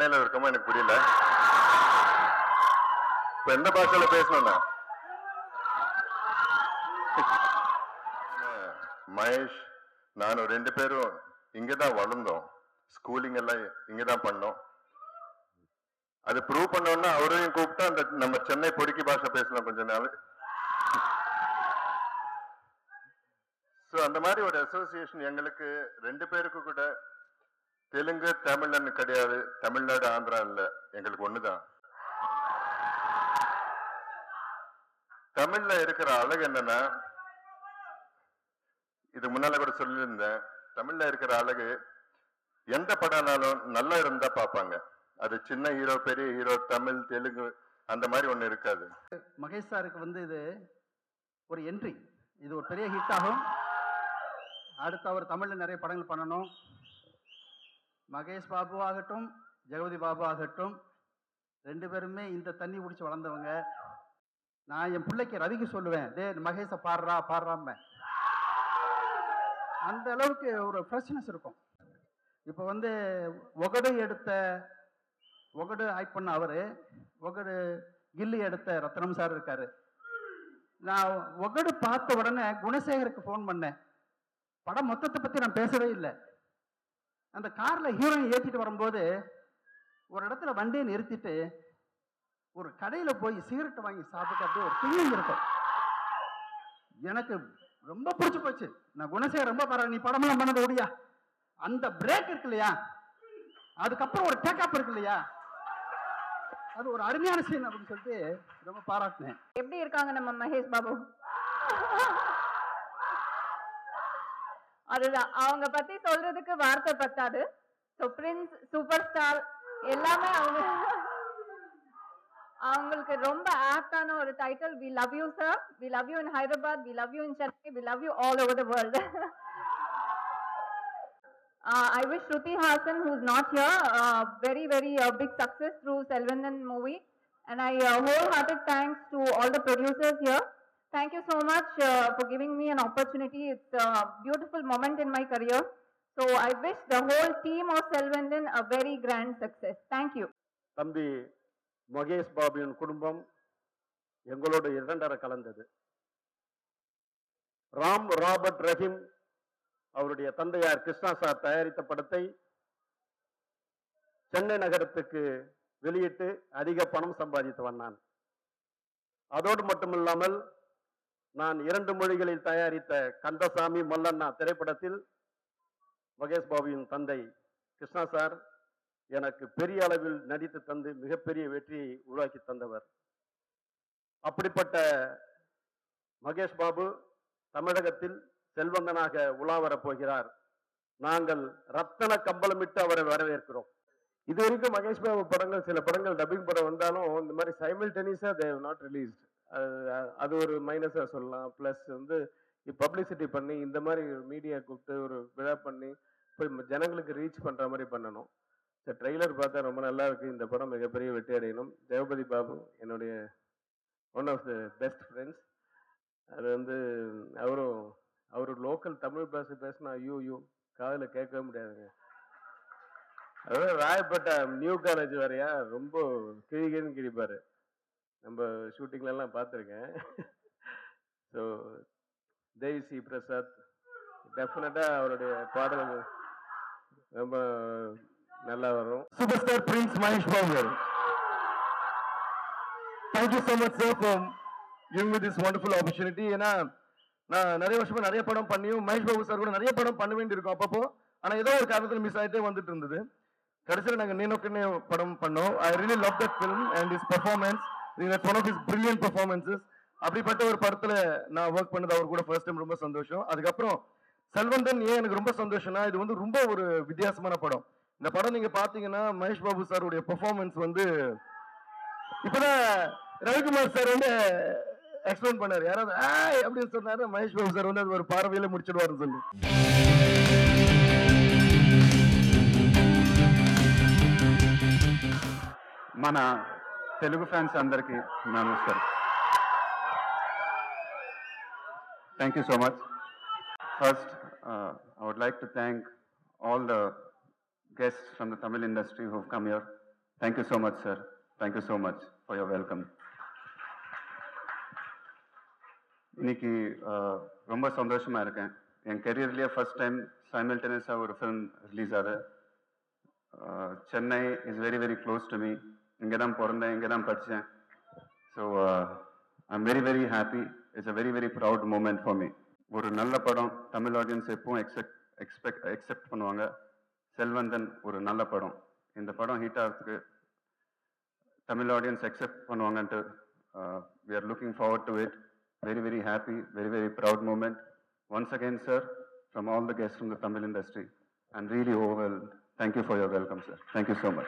சென்னையில இருக்கோமா எனக்கு புரியல. இப்ப எந்த பாஷையில பேசணும்னா? மகேஷ் நானும் ரெண்டு பேரும் இங்கதான் வளர்ந்தோம். ஸ்கூலிங் எல்லாம் இங்கதான் பண்ணோம். அது ப்ரூவ் பண்ணோம்னா அவரையும் கூப்பிட்டா அந்த நம்ம சென்னை பொடுக்கி பாஷை பேசலாம் கொஞ்ச நாள். ஸோ அந்த மாதிரி ஒரு அசோசியேஷன் எங்களுக்கு ரெண்டு பேருக்கு கூட தெலுங்கு தமிழன்னு கிடையாது. தமிழ்நாடு ஆந்திரா இல்ல. எங்களுக்கு ஒண்ணுதான். தமிழ்ல இருக்கிற அழகு என்னன்னா இது முன்னால கூட சொல்லியிருந்தேன். தமிழ்ல இருக்கிற அழகு எந்த படம்னாலும் நல்லா இருந்தா பார்ப்பாங்க. அது சின்ன ஹீரோ பெரிய ஹீரோ தமிழ் தெலுங்கு அந்த மாதிரி ஒண்ணு இருக்காது. மகேஷ் சாருக்கு வந்து இது ஒரு என்ட்ரி இது ஒரு பெரிய ஹிட் ஆகும். அடுத்து அவர் தமிழில் நிறைய படங்கள் பண்ணணும். மகேஷ் பாபு ஆகட்டும் ஜெகவதி பாபு ஆகட்டும் ரெண்டு பேருமே இந்த தண்ணி பிடிச்சி வளர்ந்தவங்க. நான் என் பிள்ளைக்கு ரவிக்கு சொல்லுவேன் டே மகேஷை பாடுறா பாடுறாம அந்த அளவுக்கு ஒரு ஃப்ரெஷ்னஸ் இருக்கும். இப்போ வந்து ஒகடு எடுத்த ஒகடு ஆக்ட் பண்ண அவரு ஒகடு கில்லி எடுத்த ரத்னம் சார் இருக்காரு. நான் ஒகடு பார்த்த உடனே குணசேகருக்கு ஃபோன் பண்ணேன். படம் மொத்தத்தை பற்றி நான் பேசவே இல்லை. அந்த கார்ல ஹீரோயின் ஏற்றிட்டு வரும்போது ஒரு இடத்துல வண்டியை நிறுத்திட்டு ஒரு கடையில போய் சிகரெட் வாங்கி சாப்பிட்டு அப்படியே ஒரு ஃபீலிங் இருக்கும். எனக்கு ரொம்ப பிடிச்சி போச்சு. நான் குணசேகர் ரொம்ப பரவாயில்ல நீ படமெல்லாம் பண்ணது ஓடியா. அந்த பிரேக் இருக்கு இல்லையா? அதுக்கப்புறம் ஒரு டேக்அப் இருக்கு இல்லையா? அது ஒரு அருமையான சீன் அப்படின்னு சொல்லிட்டு ரொம்ப பாராட்டினேன். எப்படி இருக்காங்க நம்ம மகேஷ் பாபு? அதுதான் அவங்க பத்தி சொல்றதுக்கு வார்த்தை பத்தாது ஸோ பிரின்ஸ் சூப்பர் ஸ்டார் எல்லாமே அவங்க அவங்களுக்கு ரொம்ப ஆப்டான ஒரு title we love you sir we love you in Hyderabad we love you in Chennai we love you all over the world Uh, I wish Shruti Hassan, who's not here, uh, very, very uh, big success through Selvandan movie. And I uh, wholehearted thanks to all the producers here. Thank you so much uh, for giving me an opportunity. It's a beautiful moment in my career. So I wish the whole team of Selvandan a very grand success. Thank you. தம்பி மகேஷ் பாபுவின் குடும்பம் எங்களோட இரண்டரை கலந்தது Ram Robert Rahim அவருடைய தந்தையார் Krishna sir தயாரித்த படத்தை சென்னை நகரத்துக்கு வெளியிட்டு அதிக பணம் சம்பாதித்தவன் நான் அதோடு மட்டுமில்லாமல் நான் இரண்டு மொழிகளில் தயாரித்த கந்தசாமி மல்லண்ணா திரைப்படத்தில் மகேஷ் பாபுவின் தந்தை கிருஷ்ணா சார் எனக்கு பெரிய அளவில் நடித்து தந்து மிகப்பெரிய வெற்றியை உருவாக்கி தந்தவர். அப்படிப்பட்ட மகேஷ் பாபு தமிழகத்தில் செல்வந்தனாக உலா வரப் போகிறார். நாங்கள் ரத்தன கம்பளமிட்டு அவரை வரவேற்கிறோம். இது வரைக்கும் மகேஷ் பாபு படங்கள் சில படங்கள் டப்பிங் படம் வந்தாலும் இந்த மாதிரி சைமில்டேனியஸா தேவ் நாட் ரிலீஸ்ட் அது ஒரு மைனஸாக சொல்லலாம். ப்ளஸ் வந்து பப்ளிசிட்டி பண்ணி இந்த மாதிரி மீடியா கூப்பிட்டு ஒரு விழா பண்ணி போய் ஜனங்களுக்கு ரீச் பண்ணுற மாதிரி பண்ணணும். இந்த ட்ரெய்லர் பார்த்தா ரொம்ப நல்லா இருக்குது இந்த படம் மிகப்பெரிய வெற்றி அடையணும். தேவபதி பாபு என்னுடைய one of the best friends அது வந்து அவரும் அவர் லோக்கல் தமிழ் பேச பேசினா ஐயோ ஐயோ காதில் கேட்கவே முடியாதுங்க. அதாவது ராயப்பேட்டை நியூ காலேஜ் வரையா ரொம்ப கிழிகின்னு கிழிப்பார். நம்ம ஷூட்டிங்லலாம் பார்த்துருக்கேன். ஸோ தேவிசி பிரசாத் டெஃபினட்டாக அவருடைய பாடல்கள் ரொம்ப நல்லா வரும். Super star prince Mahesh Babu thank you so much sir for giving me this wonderful opportunity ஏன்னா நான் நிறைய வருஷமா நிறைய படம் பண்ணியும் மகேஷ் பாபு சார் கூட நிறைய படம் பண்ண வேண்டியிருக்கும் அப்பப்போ. ஆனால் ஏதோ ஒரு காரணத்தில் மிஸ் ஆகிட்டே வந்துட்டு இருந்தது. கடைசியில் நாங்க நீனோக்குன்னு படம் பண்ணோம். I really love that film and is performance that's one of is brilliant அப்படிப்பட்ட ஒரு படத்துல நான் ஒர்க் பண்ணது அவர் கூட ஃபர்ஸ்ட் டைம் ரொம்ப சந்தோஷம். அதுக்கப்புறம் செல்வந்தன் ஏன் எனக்கு ரொம்ப சந்தோஷம்னா இது வந்து ரொம்ப ஒரு வித்தியாசமான படம். இந்த படம் நீங்க பாத்தீங்கன்னா மகேஷ் பாபு சாருடைய பெர்ஃபார்மன்ஸ் வந்து இப்பதான் ரவிக்குமார் சார் வந்து எக்ஸ்பிளைன் பண்ணாரு. யாராவது "ஆய்" அப்படின்னு சொன்னாரு. மகேஷ் பாபு சார் வந்து அது ஒரு பார்வையில முடிச்சிடுவாருன்னு சொல்லி. మన తెలుగు ఫ్యాన్స్ అందరికీ నమస్కారం thank you so much first I would like to thank all the guests from the Tamil industry who've come here. Thank you so much, sir. Thank you so much for your welcome. இன்னைக்கு ஆஹ், ரொம்ப சந்தோஷமா இருக்கேன் என் கெரியர்லேயே first time சைமல்டேனியஸாக ஒரு film release ஆகுது ஆஹ், Chennai is very very close to me இங்கே தான் பிறந்தேன் இங்கே தான் படித்தேன் so I'm very very happy it's a very very proud moment for me ஒரு நல்ல படம் தமிழ் ஆடியன்ஸ் எப்பவும் எக்ஸெப்ட் எக்ஸ்பெக்ட் எக்ஸெப்ட் பண்ணுவாங்க செல்வந்தன் ஒரு நல்ல படம் இந்த படம் ஹிட் ஆகிறதுக்கு Tamil audience accept பண்ணுவாங்கன்ட்டு we are looking forward to it very very happy very very proud moment once again sir from all the guest from the Tamil industry and Thank you for your welcome, sir. Thank you so much.